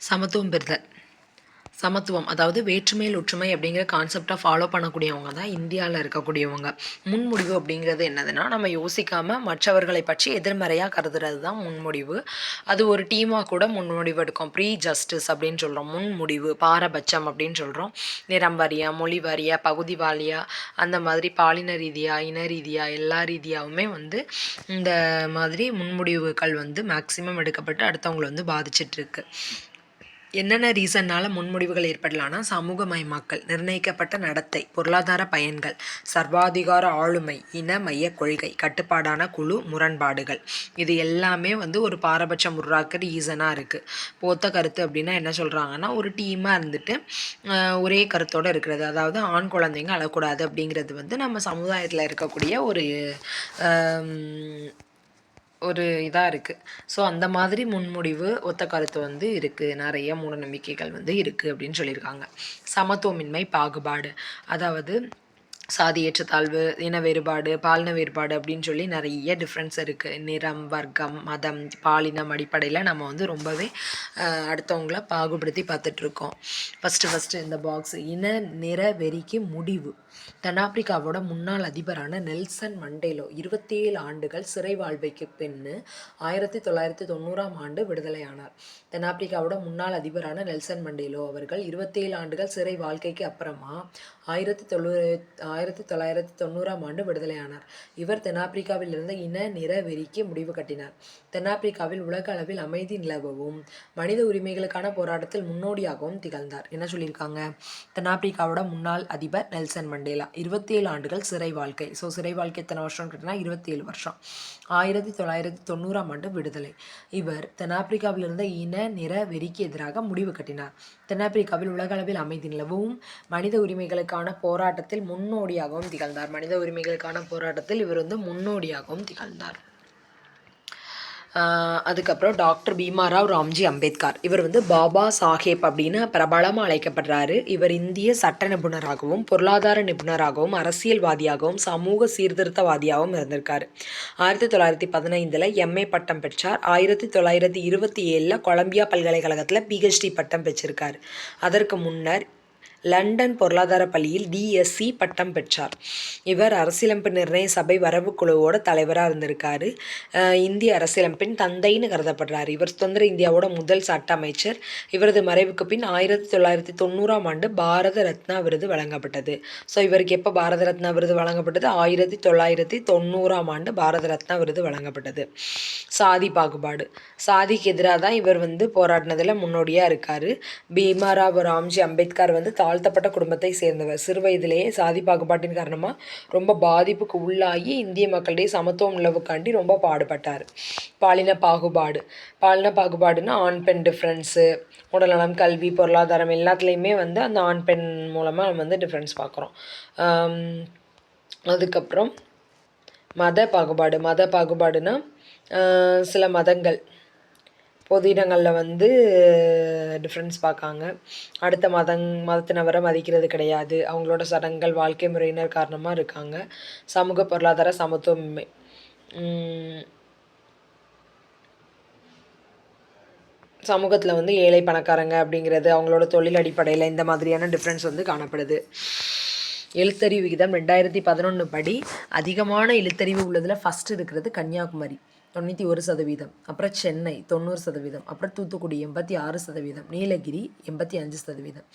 சமத்துவம் பெறுதல். சமத்துவம் அதாவது வேற்றுமையில் ஒற்றுமை அப்படிங்கிற கான்செப்டை ஃபாலோ பண்ணக்கூடியவங்க தான் இந்தியாவில் இருக்கக்கூடியவங்க. முன்முடிவு அப்படிங்கிறது என்னதுன்னா நம்ம யோசிக்காமல் மற்றவர்களை பற்றி எதிர்மறையாக கருதுறது தான் முன்முடிவு. அது ஒரு டீமாக கூட முன்முடிவு எடுக்கும். ப்ரீ ஜஸ்டிஸ் அப்படின்னு சொல்கிறோம் முன்முடிவு பாரபட்சம் அப்படின்னு சொல்கிறோம் நிறம் வாரியா மொழி வாரியா பகுதி வாரியா அந்த மாதிரி பாலின ரீதியாக இன ரீதியாக எல்லா ரீதியாகவுமே வந்து இந்த மாதிரி முன்முடிவுகள் வந்து மேக்சிமம் எடுக்கப்பட்டு அடுத்தவங்களை வந்து பாதிச்சிட்ருக்கு என்னென்ன ரீசன்னால் முன்முடிவுகள் ஏற்படலாம்னா சமூகமயமாக்கல் நிர்ணயிக்கப்பட்ட நடத்தை பொருளாதார பயன்கள் சர்வாதிகார ஆளுமை இன மைய கொள்கை கட்டுப்பாடான குழு முரண்பாடுகள். இது எல்லாமே வந்து ஒரு பாரபட்சம் உருவாக்க ரீசனாக இருக்குது போத்த கருத்து அப்படின்னா என்ன சொல்கிறாங்கன்னா ஒரு டீமாக இருந்துட்டு ஒரே கருத்தோடு இருக்கிறது. அதாவது ஆண் குழந்தைங்க அழக்கூடாது அப்படிங்கிறது வந்து நம்ம சமுதாயத்தில் இருக்கக்கூடிய ஒரு ஒரு இதாக இருக்குது ஸோ அந்த மாதிரி முன்முடிவு ஒத்த கருத்து வந்து இருக்குது நிறைய மூடநம்பிக்கைகள் வந்து இருக்குது அப்படின்னு சொல்லியிருக்காங்க. சமத்துவமின்மை பாகுபாடு. அதாவது சாதி ஏற்றத்தாழ்வு இன வேறுபாடு பாலின வேறுபாடு அப்படின்னு சொல்லி நிறைய டிஃப்ரென்ஸ் இருக்குது நிறம் வர்க்கம் மதம் பாலினம் அடிப்படையில் நம்ம வந்து ரொம்பவே அடுத்தவங்கள பாகுபடுத்தி பார்த்துட்ருக்கோம் ஃபஸ்ட்டு ஃபஸ்ட்டு இந்த பாக்ஸ் இன நிற வெறிக்கு முடிவு. தென்னாப்பிரிக்காவோட முன்னாள் அதிபரான நெல்சன் மண்டேலோ இருபத்தேழு ஆண்டுகள் சிறை வாழ்வைக்கு பின்னு ஆயிரத்தி தொள்ளாயிரத்தி தொண்ணூறாம் ஆண்டு விடுதலையானார். தென்னாப்பிரிக்காவோட முன்னாள் அதிபரான நெல்சன் மண்டேலோ அவர்கள் இருபத்தேழு ஆண்டுகள் சிறை வாழ்க்கைக்கு அப்புறமா ஆயிரத்தி தொள்ளு ஆயிரத்தி தொள்ளாயிரத்தி தொண்ணூறாம் ஆண்டு விடுதலையானார். இவர் தென்னாப்பிரிக்காவில் இருந்த இன நிற வெறிக்கு முடிவு கட்டினார். தென்னாப்பிரிக்காவில் உலக அளவில் அமைதி நிலவவும் மனித உரிமைகளுக்கான போராட்டத்தில் முன்னோடியாகவும் திகழ்ந்தார். என்ன சொல்லியிருக்காங்க? தென்னாப்பிரிக்காவோட முன்னாள் அதிபர் நெல்சன் மண்டேலோ இருபத்தேழு ஆண்டுகள் சிறை வாழ்க்கை. ஸோ சிறை வாழ்க்கை எத்தனை வருஷம் கேட்டினா இருபத்தேழு வருஷம். ஆயிரத்தி தொள்ளாயிரத்தி தொண்ணூறாம் ஆண்டு விடுதலை. இவர் தென்னாப்பிரிக்காவில் இருந்த இன நிற வெறிக்கு எதிராக முடிவு கட்டினார். தென்னாப்பிரிக்காவில் உலக அளவில் அமைதி நிலவும் மனித உரிமைகளுக்கான போராட்டத்தில் முன்னோடியாகவும் திகழ்ந்தார். மனித உரிமைகளுக்கான போராட்டத்தில் இவர் வந்து முன்னோடியாகவும் திகழ்ந்தார். அதுக்கப்புறம் டாக்டர் பீமாராவ் ராம்ஜி அம்பேத்கர். இவர் வந்து பாபா சாஹேப் அப்படின்னு பிரபலமாக அழைக்கப்படுறாரு. இவர் இந்திய சட்ட நிபுணராகவும் பொருளாதார நிபுணராகவும் அரசியல்வாதியாகவும் சமூக சீர்திருத்தவாதியாகவும் இருந்திருக்கார். ஆயிரத்தி தொள்ளாயிரத்தி பதினைந்தில் எம்ஏ பட்டம் பெற்றார். ஆயிரத்தி தொள்ளாயிரத்தி இருபத்தி ஏழில் கொலம்பியா பல்கலைக்கழகத்தில் பிஹெச்டி பட்டம் பெற்றிருக்கார். அதற்கு முன்னர் லண்டன் பொருளாதார பள்ளியில் டிஎஸ்சி பட்டம் பெற்றார். இவர் அரசியலமைப்பு நிர்ணய சபை வரவு குழுவோட தலைவராக இருந்திருக்காரு. இந்திய அரசியலமைப்பின் தந்தைன்னு கருதப்படுறார். இவர் சுதந்திர இந்தியாவோட முதல் சட்ட அமைச்சர். இவரது மறைவுக்கு பின் ஆயிரத்தி தொள்ளாயிரத்தி தொண்ணூறாம் ஆண்டு பாரத ரத்னா விருது வழங்கப்பட்டது. ஸோ இவருக்கு எப்போ பாரத ரத்னா விருது வழங்கப்பட்டது? ஆயிரத்தி தொள்ளாயிரத்தி தொண்ணூறாம் ஆண்டு பாரத ரத்னா விருது வழங்கப்பட்டது. சாதி பாகுபாடு. சாதிக்கு எதிராக தான் இவர் வந்து போராடினதில் முன்னோடியாக இருக்கார். பீமாராவ் ராம்ஜி அம்பேத்கர் வந்து தாழ்த்தப்பட்ட குடும்பத்தை சேர்ந்தவர். சிறு வயதிலேயே சாதி பாகுபாட்டின் காரணமாக ரொம்ப பாதிப்புக்கு உள்ளாகி இந்திய மக்களிடையே சமத்துவம் நிலவுக்காண்டி ரொம்ப பாடுபட்டார். பாலின பாகுபாடு. பாலின பாகுபாடுன்னா ஆண் பெண் டிஃப்ரென்ஸு உடல்நலம் கல்வி பொருளாதாரம் எல்லாத்துலேயுமே வந்து அந்த ஆண் பெண் மூலமாக நம்ம வந்து டிஃப்ரென்ஸ் பார்க்குறோம். அதுக்கப்புறம் மத பாகுபாடு. மத பாகுபாடுனா சில மதங்கள். பொது இடங்களில் வந்து டிஃப்ரென்ஸ் பார்க்காங்க. அடுத்த மதங் மதத்தினவரை மதிக்கிறது கிடையாது. அவங்களோட சடங்குகள் வாழ்க்கை முறையினர் காரணமாக இருக்காங்க. சமூக பொருளாதார சமத்துவமின்மை. சமூகத்தில் வந்து ஏழை பணக்காரங்க அப்படிங்கிறது அவங்களோட தொழில் அடிப்படையில் இந்த மாதிரியான டிஃப்ரென்ஸ் வந்து காணப்படுது. எழுத்தறிவு விகிதம் ரெண்டாயிரத்தி பதினொன்று படி அதிகமான எழுத்தறிவு உள்ளதில் ஃபஸ்ட் இருக்கிறது கன்னியாகுமரி. தொண்ணூற்றி ஒரு சதவீதம் அப்புறம் சென்னை தொண்ணூறு சதவீதம் அப்புறம் தூத்துக்குடி எண்பத்தி ஆறு சதவீதம் நீலகிரி எண்பத்தி அஞ்சு சதவீதம்.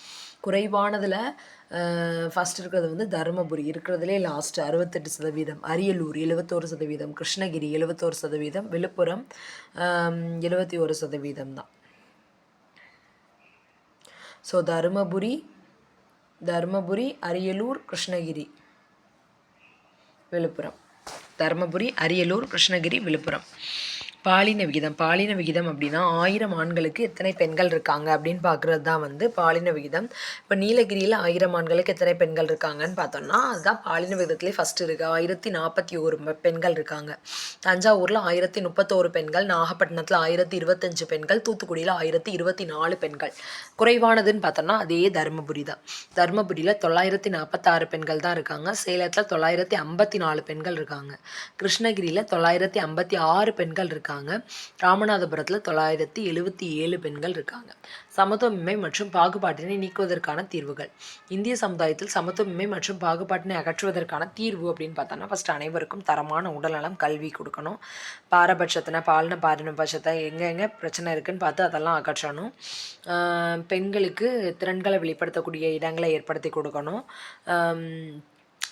குறைவானதில் ஃபஸ்ட் இருக்கிறது வந்து தருமபுரி இருக்கிறதுலே லாஸ்ட் அறுபத்தெட்டு சதவீதம் அரியலூர் எழுபத்தோரு சதவீதம் கிருஷ்ணகிரி எழுபத்தோரு சதவீதம் விழுப்புரம் எழுபத்தி ஒரு சதவீதம் தான். ஸோ தருமபுரி தருமபுரி அரியலூர் கிருஷ்ணகிரி விழுப்புரம். தருமபுரி அரியலூர் கிருஷ்ணகிரி விழுப்புரம். பாலின விகிதம். பாலின விகிதம் அப்படின்னா ஆயிரம் ஆண்களுக்கு எத்தனை பெண்கள் இருக்காங்க அப்படின்னு பார்க்குறது தான் வந்து பாலின விகிதம். இப்போ நீலகிரியில் ஆயிரம் ஆண்களுக்கு எத்தனை பெண்கள் இருக்காங்கன்னு பார்த்தோம்னா அதுதான் பாலின விகிதத்திலே ஃபஸ்ட் இருக்குது ஆயிரத்தி நாற்பத்தி ஒரு பெண்கள் இருக்காங்க. தஞ்சாவூரில் ஆயிரத்தி முப்பத்தோரு பெண்கள் நாகப்பட்டினத்தில் ஆயிரத்தி இருபத்தஞ்சு பெண்கள் தூத்துக்குடியில் ஆயிரத்தி இருபத்தி நாலு பெண்கள். குறைவானதுன்னு பார்த்தோம்னா அதே தருமபுரி தான். தருமபுரியில் தொள்ளாயிரத்தி நாற்பத்தாறு பெண்கள் தான் இருக்காங்க. சேலத்தில் தொள்ளாயிரத்தி ஐம்பத்தி நாலு பெண்கள் இருக்காங்க. கிருஷ்ணகிரியில் தொள்ளாயிரத்தி ஐம்பத்தி ஆறு பெண்கள் இருக்காங்க. இருக்காங்க. ராமநாதபுரத்தில் தொள்ளாயிரத்தி எழுபத்தி ஏழு பெண்கள் இருக்காங்க. சமத்துவமின்மை மற்றும் பாகுபாட்டினை நீக்குவதற்கான தீர்வுகள். இந்திய சமுதாயத்தில் சமத்துவமின்மை மற்றும் பாகுபாட்டினை அகற்றுவதற்கான தீர்வு அப்படின்னு பார்த்தோன்னா ஃபஸ்ட் அனைவருக்கும் தரமான உடல்நலம் கல்வி கொடுக்கணும். பாரபட்சத்தின பாலின பாரபட்சத்தை எங்கெங்கே பிரச்சனை இருக்குன்னு பார்த்து அதெல்லாம் அகற்றணும். பெண்களுக்கு திறன்களை வெளிப்படுத்தக்கூடிய இடங்களை ஏற்படுத்தி கொடுக்கணும்.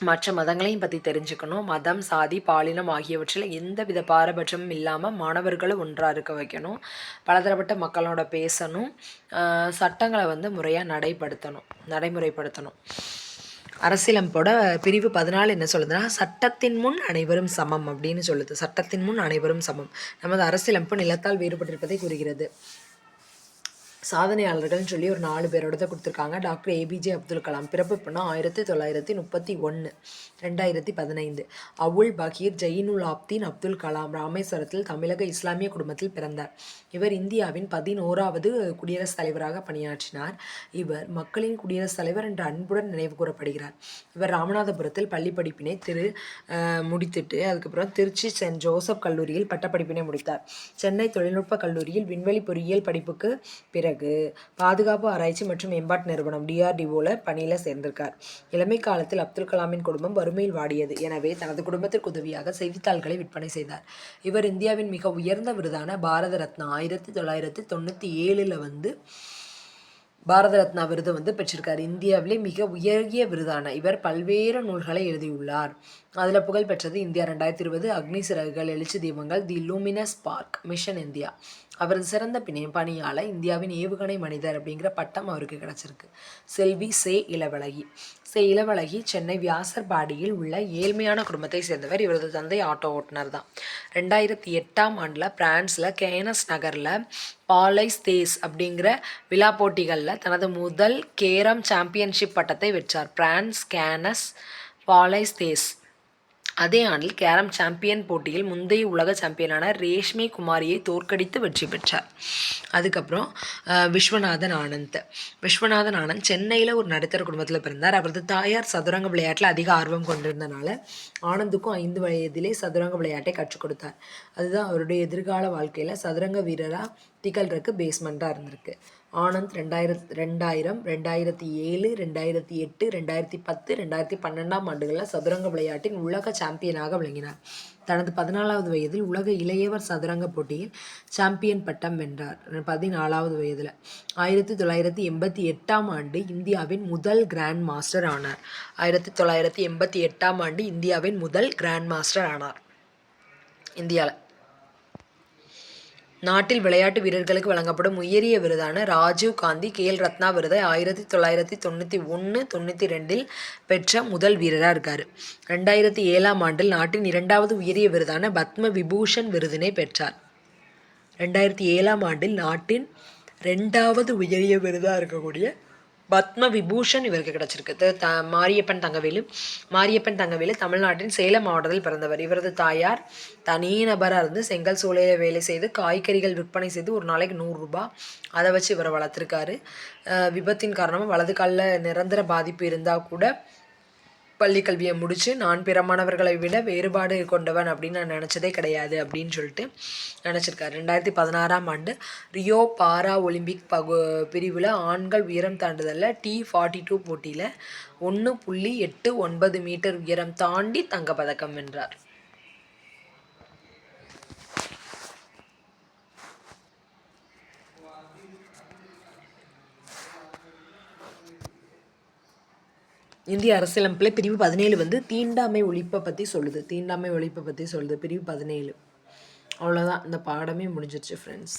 மற்ற மதங்களையும் பற்றி தெரிஞ்சுக்கணும். மதம் சாதி பாலினம் ஆகியவற்றில் எந்த வித பாரபட்சமும் இல்லாமல் மாணவர்களை ஒன்றாக இருக்க வைக்கணும். பலதரப்பட்ட மக்களோட பேசணும். சட்டங்களை வந்து முறையாக நடைப்படுத்தணும் நடைமுறைப்படுத்தணும். அரசியலமைப்போட பிரிவு பதினாலு என்ன சொல்லுதுன்னா சட்டத்தின் முன் அனைவரும் சமம் அப்படின்னு சொல்லுது. சட்டத்தின் முன் அனைவரும் சமம். நமது அரசியலமைப்பு நிலத்தால் வேறுபட்டிருப்பதை கூறுகிறது. சாதனையாளர்கள்னு சொல்லி ஒரு நாலு பேரோட தான் கொடுத்துருக்காங்க. Doctor A P J Abdul Kalam. பிறப்பு பண்ணால் ஆயிரத்தி தொள்ளாயிரத்தி முப்பத்தி ஒன்று ரெண்டாயிரத்தி பதினைந்து. அவுல் பகீர் ஜெயினுல் ஆப்தீன் அப்துல் கலாம் ராமேஸ்வரத்தில் தமிழக இஸ்லாமிய குடும்பத்தில் பிறந்தார். இவர் இந்தியாவின் பதினோராவது குடியரசுத் தலைவராக பணியாற்றினார். இவர் மக்களின் குடியரசுத் தலைவர் என்ற அன்புடன் நினைவு கூறப்படுகிறார். இவர் ராமநாதபுரத்தில் பள்ளி படிப்பினை திரு முடித்துட்டு அதுக்கப்புறம் திருச்சி சென்ட் ஜோசப் கல்லூரியில் பட்டப்படிப்பினை முடித்தார். சென்னை தொழில்நுட்ப கல்லூரியில் விண்வெளி பொறியியல் படிப்புக்கு பிறகு பாதுகாப்பு ஆராய்ச்சி மற்றும் மேம்பாட்டு நிறுவனம் டிஆர்டிஓவில் பணியில் சேர்ந்திருக்கார். இளமை காலத்தில் அப்துல் கலாமின் குடும்பம் வறுமையில் வாடியது. எனவே தனது குடும்பத்திற்கு உதவியாக செய்தித்தாள்களை விற்பனை செய்தார். இவர் இந்தியாவின் மிக உயர்ந்த விருதான பாரத ரத்னா ஆயிரத்தி தொள்ளாயிரத்தி தொண்ணூற்றி ஏழில் வந்து பாரத ரத்னா விருது வந்து பெற்றிருக்கார். இந்தியாவிலே மிக உயரிய விருதான இவர் பல்வேறு நூல்களை எழுதியுள்ளார். அதில் புகழ் பெற்றது இந்தியா ரெண்டாயிரத்தி இருபது Agni Siragugal Ezhuchi Deepangal the luminous park mission India. அவரது சிறந்த பிணை பணியால் இந்தியாவின் ஏவுகணை மனிதர் அப்படிங்கிற பட்டம் அவருக்கு கிடைச்சிருக்கு. செல்வி சே இளவழகி. சே சென்னை வியாசர்பாடியில் உள்ள ஏழ்மையான குடும்பத்தை சேர்ந்தவர் இவரது தந்தை ஆட்டோ ஓட்டுநர் தான். ரெண்டாயிரத்தி எட்டாம் ஆண்டில் பிரான்ஸில் கேனஸ் நகரில் பாலைஸ் தேஸ் அப்படிங்கிற விழா போட்டிகளில் தனது முதல் கேரம் சாம்பியன்ஷிப் பட்டத்தை வெற்றார் பிரான்ஸ் கேனஸ் பாலைஸ் தேஸ் அதே ஆண்டில் கேரம் சாம்பியன் போட்டியில் முந்தைய உலக சாம்பியனான ரேஷ்மி குமாரியை தோற்கடித்து வெற்றி பெற்றார். அதுக்கப்புறம் விஸ்வநாதன் ஆனந்த். விஸ்வநாதன் ஆனந்த் சென்னையில் ஒரு நடுத்தர குடும்பத்தில் பிறந்தார். அவரது தாயார் சதுரங்க விளையாட்டில் அதிக ஆர்வம் கொண்டிருந்தனால ஆனந்துக்கும் ஐந்து வயதிலே சதுரங்க விளையாட்டை கற்றுக் கொடுத்தார். அதுதான் அவருடைய எதிர்கால வாழ்க்கையில் சதுரங்க வீரராக திகழ்றதுக்கு பேஸ்மெண்ட்டாக இருந்திருக்கு. ஆனந்த் ரெண்டாயிரத் ரெண்டாயிரம் ரெண்டாயிரத்தி ஏழு ரெண்டாயிரத்தி எட்டு ரெண்டாயிரத்தி பத்து ரெண்டாயிரத்தி பன்னெண்டாம் ஆண்டுகளில் சதுரங்க விளையாட்டின் உலக சாம்பியனாக விளங்கினார். தனது பதினாலாவது வயதில் உலக இளையவர் சதுரங்க போட்டியில் சாம்பியன் பட்டம் வென்றார். பதினாலாவது வயதில் ஆயிரத்தி தொள்ளாயிரத்தி எண்பத்தி எட்டாம் ஆண்டு இந்தியாவின் முதல் கிராண்ட் மாஸ்டர் ஆனார். ஆயிரத்தி தொள்ளாயிரத்தி எண்பத்தி எட்டாம் ஆண்டு இந்தியாவின் முதல் கிராண்ட் மாஸ்டர் ஆனார். இந்தியாவில் நாட்டில் விளையாட்டு வீரர்களுக்கு வழங்கப்படும் உயரிய விருதான ராஜீவ் காந்தி கேல் ரத்னா விருதை ஆயிரத்தி தொள்ளாயிரத்தி தொண்ணூற்றி ஒன்று தொண்ணூற்றி ரெண்டில் பெற்ற முதல் வீரராக இருக்கார். ரெண்டாயிரத்தி ஏழாம் ஆண்டில் நாட்டின் இரண்டாவது உயரிய விருதான பத்ம விபூஷன் விருதினை பெற்றார். ரெண்டாயிரத்தி ஏழாம் ஆண்டில் நாட்டின் ரெண்டாவது உயரிய விருதாக இருக்கக்கூடிய பத்ம விபூஷன் இவருக்கு கிடச்சிருக்கு. த- த மாரியப்பன் தங்கவேலு. மாரியப்பன் தங்கவேலு தமிழ்நாட்டின் சேலம் மாவட்டத்தில் பிறந்தவர். இவரது தாயார் தனிநபராக இருந்து செங்கல் சூளையில் வேலை செய்து காய்கறிகள் விற்பனை செய்து ஒரு நாளைக்கு நூறுரூபா அதை வச்சு இவரை வளர்த்துருக்காரு. விபத்தின் காரணமாக வலது காலில் நிரந்தர பாதிப்பு இருந்தால் கூட பள்ளி கல்வியை முடித்து நான் பிற மாணவர்களை விட வேறுபாடு கொண்டவன் அப்படின்னு நான் நினச்சதே கிடையாது அப்படின்னு சொல்லிட்டு நினச்சிருக்காரு. ரெண்டாயிரத்தி பதினாறாம் ஆண்டு ரியோ பாரா ஒலிம்பிக் பகு பிரிவில் ஆண்கள் உயரம் தாண்டுதலில் டி ஃபார்ட்டி டூ போட்டியில் ஒன்று புள்ளி எட்டு ஒன்பது மீட்டர் உயரம் தாண்டி தங்கப்பதக்கம் வென்றார். இந்திய அரசியலமைப்பில் பிரிவு பதினேழு வந்து தீண்டாமை ஒழிப்பை பற்றி சொல்லுது. தீண்டாமை ஒழிப்பை பற்றி சொல்லுது. பிரிவு பதினேழு. அவ்வளோதான் இந்த பாடமே முடிஞ்சிருச்சு ஃப்ரெண்ட்ஸ்